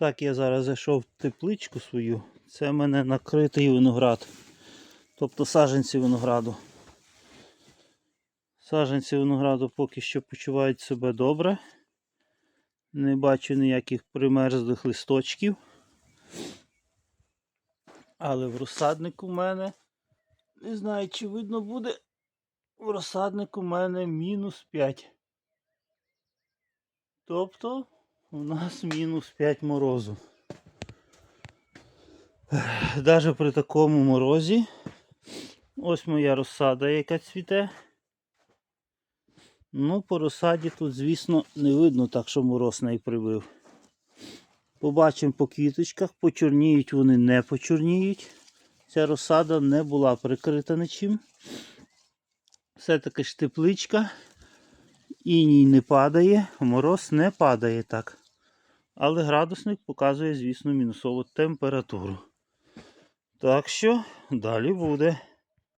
Так, я зараз зайшов в тепличку свою. Це в мене накритий виноград. Тобто саджанці винограду. Саджанці винограду поки що почувають себе добре. Не бачу ніяких примерзлих листочків. Але в розсаднику в мене, не знаю, чи видно буде, в розсаднику в мене мінус 5. Тобто у нас мінус 5 морозу. Навіть при такому морозі. Ось моя розсада, яка цвіте. Ну, по розсаді тут, звісно, не видно так, що мороз неї прибив. Побачимо по квіточках, почорніють вони не почорніють. Ця розсада не була прикрита нічим. Все-таки ж тепличка. Іній не падає, мороз не падає так. Але градусник показує, звісно, мінусову температуру. Так що далі буде.